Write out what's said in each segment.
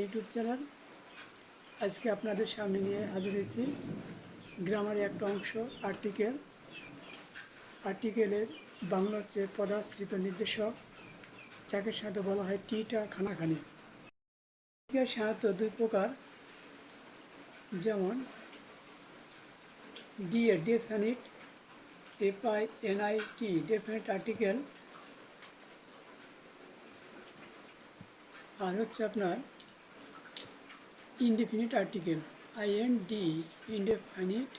YouTube channel. আজকে আপনাদের সামনে নিয়ে হাজির হয়েছি। গ্রামারের একটা অংশ আর্টিকেল। আর্টিকেলের বাংলা হচ্ছে পদাশ্রিত নির্দেশক, যাকে সাথে বলা হয় টিটা খানাখানি। আর্টিকেল সাধারণত দুই প্রকার। যেমন, D E definite F I N I T. Definite article. আর হচ্ছে আপনার I N D indefinite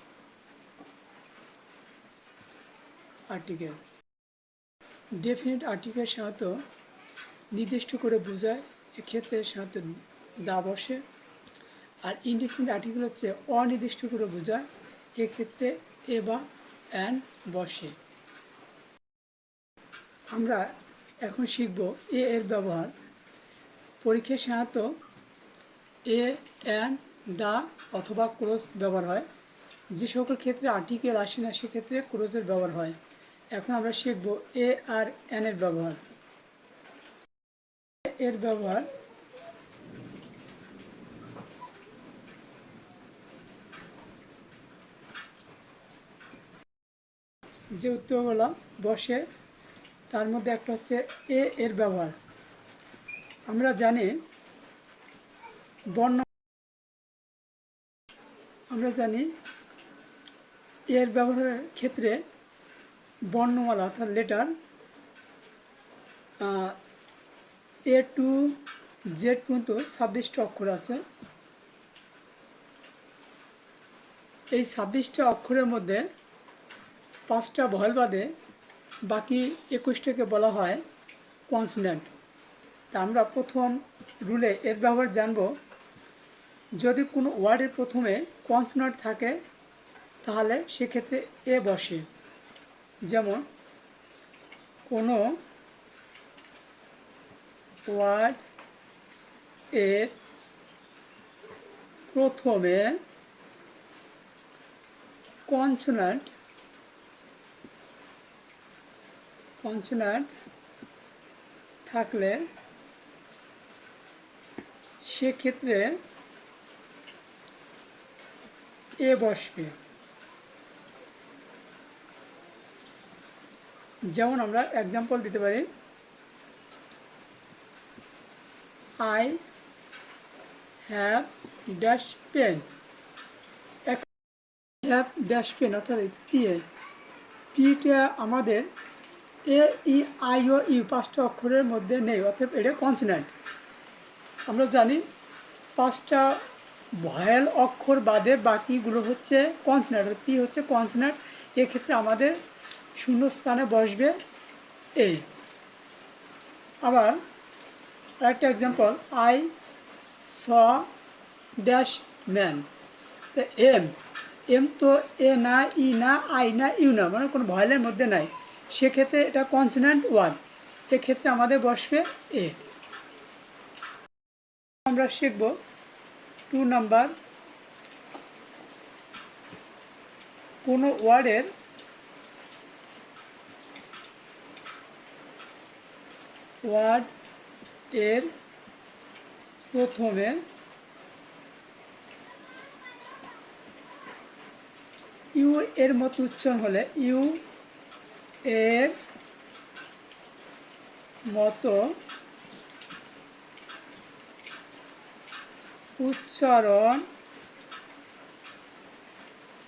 article definite article সাধারণত নির্দিষ্ট করে বোঝায়, এক্ষেত্রে সাধারণত দা বসে। আর ইনডেফিনিট আর্টিকেল হচ্ছে অনির্দিষ্ট করে বোঝায়, এক্ষেত্রে এ বা অ্যান বসে। আমরা এখন শিখব এ এর ব্যবহার। পরীক্ষায় সাধারণত এ অ্যান দা অথবা ক্রোজ ব্যবহার হয়। যে সকল ক্ষেত্রে আর্টিকেল আসে না, সেক্ষেত্রে ক্রোজের ব্যবহার হয়। এখন আমরা শিখব এ আর এন এর ব্যবহার। এর ব্যবহার যে উত্তরগুলো বসে, তার মধ্যে একটা হচ্ছে এ এর ব্যবহার। আমরা জানি বর্ণ আমরা জানি এর ব্যবহারের ক্ষেত্রে বর্ণমালা অর্থাৎ লেটার এ টু জেড পর্যন্ত ছাব্বিশটা অক্ষর আছে। এই ছাব্বিশটা অক্ষরের মধ্যে পাঁচটা ভয়েল বাদে বাকি একুশটাকে বলা হয় কনসনেন্ট তা আমরা প্রথম রুলে এর ব্যবহার জানব যদি কোনো ওয়ার্ডের প্রথমে কনসোনান্ট থাকে, তাহলে সেক্ষেত্রে এ বসে। যেমন, কোনো ওয়ার্ড এর প্রথমে কনসোনান্ট কনসোনান্ট থাকলে সেক্ষেত্রে এ বসবে। যেমন আমরা এক্সাম্পল দিতে পারি I have dash pen have dash pen অর্থাৎ পিএ পিটা আমাদের এ ই আই ও ইউ পাঁচটা অক্ষরের মধ্যে নেই অর্থাৎ এটা কনসোনেন্ট আমরা জানি পাঁচটা ভয়েল অক্ষর বাদে বাকিগুলো হচ্ছে কনসোনেন্ট পি হচ্ছে কনসোনেন্ট এক্ষেত্রে আমাদের শূন্য স্থানে বসবে এ আবার আরেকটা example I saw dash man M M তো এ না ই না আই না ইউ না মানে কোনো ভয়েলের মধ্যে নাই। সেক্ষেত্রে এটা কনসোনেন্ট ওয়ান এক্ষেত্রে আমাদের বসবে এ আমরা শিখব টু নাম্বার, কোনো ওয়ার্ডের ওয়ার্ড এর প্রথমে ইউ এর মতো উচ্চারণ হলে ইউ এর মতো উচ্চারণ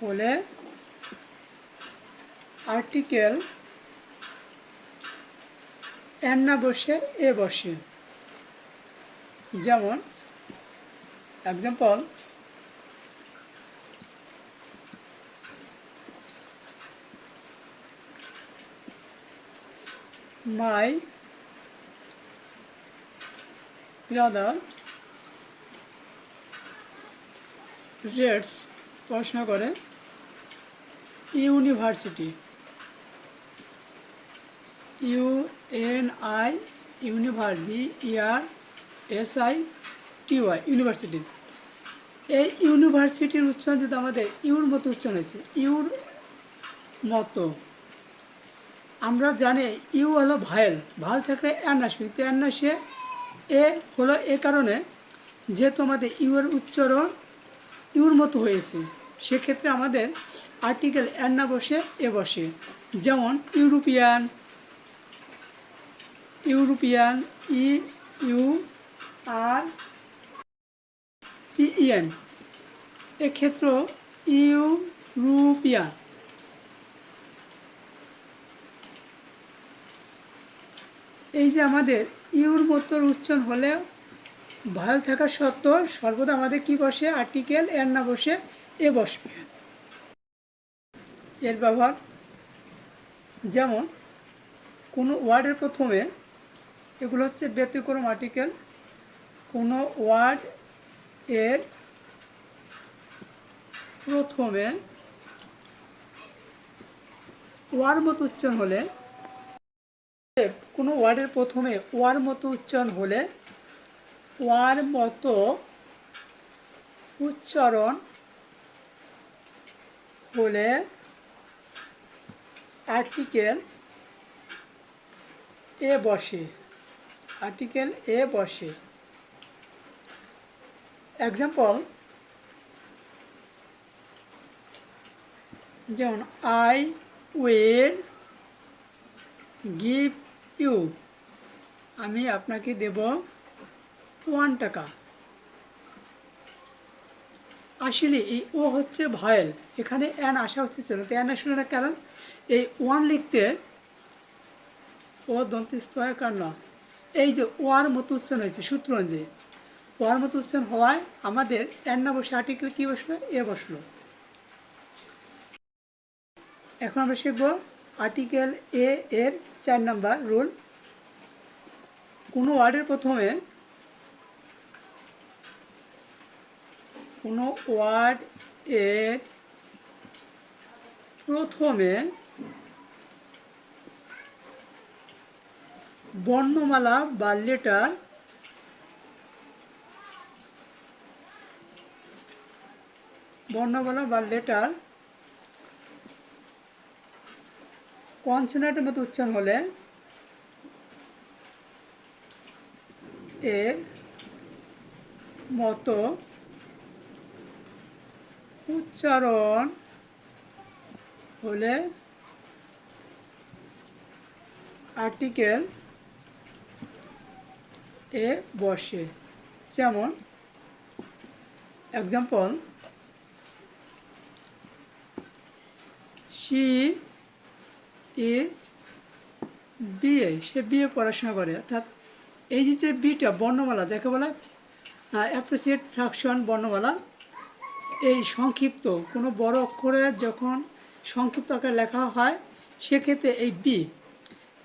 হলে আর্টিকেল এন না বসে এ বসে। যেমন এক্সাম্পল মাই ব্রাদার রেডস পড়াশোনা করে university U N I ইউনিভার V E R S I T Y university এই ইউনিভার্সিটির উচ্চারণ যদি আমাদের ইউর মতো উচ্চারণ হয়েছে, ইউর মতো। আমরা জানি ইউ হলো ভায়েল ভালো থাকলে অ্যান আসবে, কিন্তু অ্যান আসে এ হলো এ কারণে যেহেতু আমাদের ইউর উচ্চারণ ইউর মতো হয়েছে। সেক্ষেত্রে আমাদের আর্টিকেল এর না বসে, এ বসে। যেমন European European, E, U, R, P E N. এক্ষেত্র European. এই যে আমাদের ইউর মতো উচ্চারণ হলে ভালো থাকা সত্ত্বেও সর্বদা আমাদের কি বসে? আর্টিকেল এর না বসে এ বসবে। এর ব্যবহার। যেমন, কোনো ওয়ার্ডের প্রথমে এগুলো হচ্ছে ব্যতিক্রম আর্টিকেল কোনো ওয়ার্ড এর প্রথমে ওয়ার মতো উচ্চারণ হলে, কোনো ওয়ার্ডের প্রথমে ওয়ার মতো উচ্চারণ হলে ওয়ার মতো উচ্চারণ হলে আর্টিকেল এ বসে। আর্টিকেল এ বসে। এক্সাম্পল যেমন আই উইল গিভ ইউ আমি আপনাকে দেব ওয়ান টাকা। আসলে এই ও হচ্ছে ভয়েল। এখানে অ্যান আসা হচ্ছে ছিল তো অ্যান আসলে না কারণ? এই ওয়ান লিখতে ও দন্তিস্থ হয় কারণ এই যে ওয়ার মতো উচ্চারণ হয়েছে, সূত্র অনুযায়ী। ওয়ার মতো উচ্চারণ হওয়ায় আমাদের এর না বসে আর্টিকেল কী বসল? এ বসল। এখন আমরা শিখব আর্টিকেল এ এর চার নাম্বার রুল কোনো ওয়ার্ডের প্রথমে কোনো ওয়ার্ড এর প্রথমে বর্ণমালা বা লেটার বর্ণমালা বা লেটার কনসোনেন্টের মতো উচ্চারণ হলে এর মতো উচ্চারণ হলে আর্টিকেল এ বসে। যেমন এক্সাম্পল শি ইজ বিএ সে বিএ পড়াশোনা করে। অর্থাৎ এই যে বিটা বর্ণমালা, যাকে বলে অ্যাপ্রিসিয়েট ফ্র্যাকশন বর্ণমালা এই সংক্ষিপ্ত, কোনো বড় অক্ষরে যখন সংক্ষিপ্ত আকারে লেখা হয়, সেক্ষেত্রে এই বি,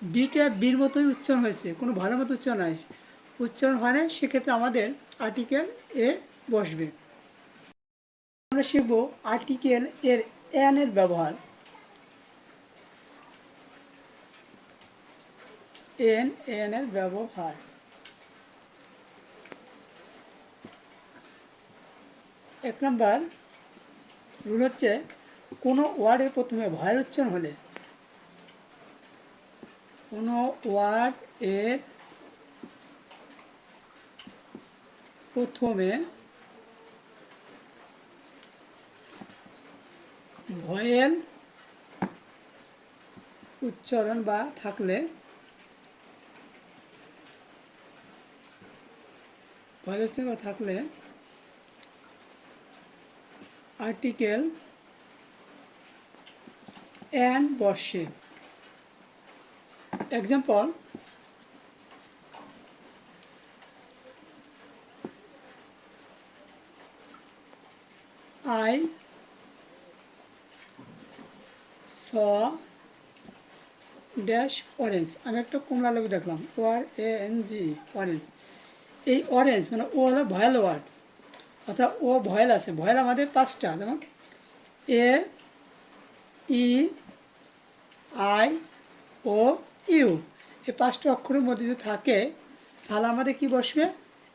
বিটা বির মতোই উচ্চারণ হয়েছে, কোনো ভালো মতো উচ্চারণ নয় উচ্চারণ হয় না, সেক্ষেত্রে আমাদের আর্টিকেল এ বসবে। আমরা শিখব আর্টিকেল এর এন এর ব্যবহার। এন এন এর ব্যবহার। এক নম্বর রুল হচ্ছে, কোনো ওয়ার্ডের প্রথমে ভয়ের উচ্চারণ হলে, কোনো ওয়ার্ড এর প্রথমে ভয়েল উচ্চারণ বা থাকলে ভয়েল উচ্চারণ বা থাকলে আর্টিকেল অ্যান্ড বসে example I saw dash orange আমি একটা কমলা লেবু দেখলাম। O R A N G orange এই অরেঞ্জ মানে ও হলো ভয়েল ওয়ার্ড অর্থাৎ ও ভয়েল আছে। ভয়েল আমাদের পাঁচটা, যেমন এ, ই, আই, ও, ইউ। এই পাঁচটা অক্ষরের মধ্যে যদি থাকে, তাহলে আমাদের কি বসবে?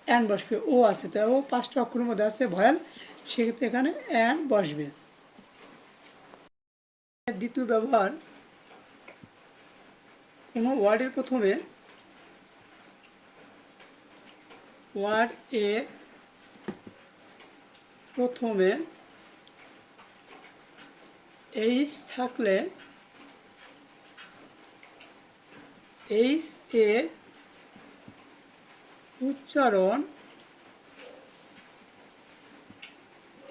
অ্যান বসবে, ও আছে। তাই ও পাঁচটা অক্ষরের মধ্যে আছে ভয়েল, সেক্ষেত্রে এখানে অ্যান বসবে। দ্বিতীয় ব্যবহার, কোনো ওয়ার্ডের প্রথমে ওয়ার্ড এর প্রথমে এইচ থাকলে এইচ এ উচ্চারণ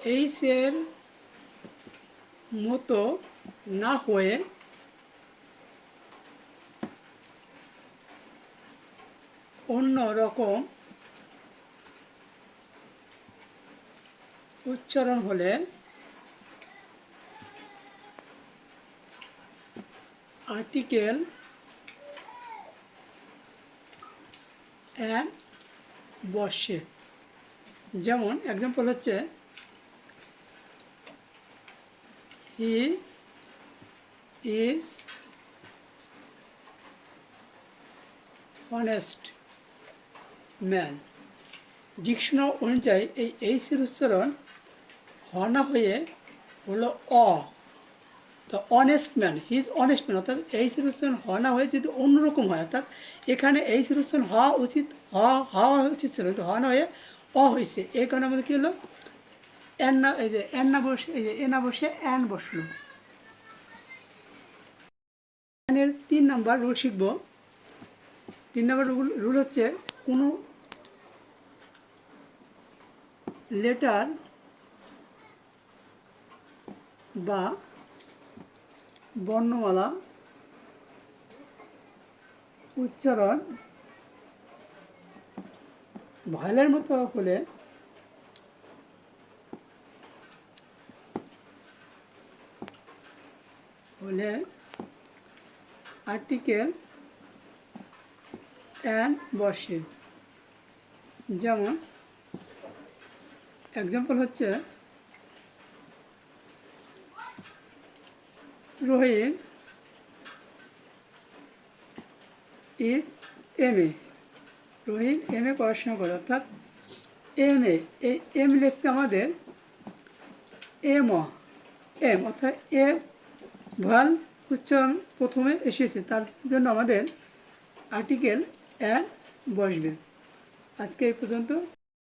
এইচ এর মতো না হয়ে অন্য রকম উচ্চারণ হলে আর্টিকেল অ্যান্ড বসে যেমন এক্সাম্পল হচ্ছে, he is honest man. Dictionary অনুযায়ী এই এইসের উচ্চারণ হ না হয়ে হলো অ। The honest man he is honest man অর্থাৎ এইসের উচ্চারণ হ না হয়ে যদি অন্যরকম হয়, অর্থাৎ এখানে এইসের উচ্চারণ হওয়া উচিত হওয়া উচিত ছিল, কিন্তু হ না হয়ে অ হয়েছে। এই কারণে আমাদের কী হলো? এন না, এই যে এন না বসে, এই যে এ না বসে অ্যান বসল। এর তিন নাম্বার রুল শিখব। তিন নাম্বার রুল রুল হচ্ছে কোনো লেটার বা বর্ণমালা উচ্চারণ ভাইলের মতো হলে হলে আর্টিকেল অ্যান বসে। যেমন এক্সাম্পল হচ্ছে Rohit is M A Rohit M A পড়াশোনা করে অর্থাৎ এম এ এই এম লিখতে আমাদের এম এম অর্থাৎ এ ভালো উচ্চারণ প্রথমে এসেছে তার জন্য আমাদের আর্টিকেল অ্যান বসবে আজকে এই পর্যন্ত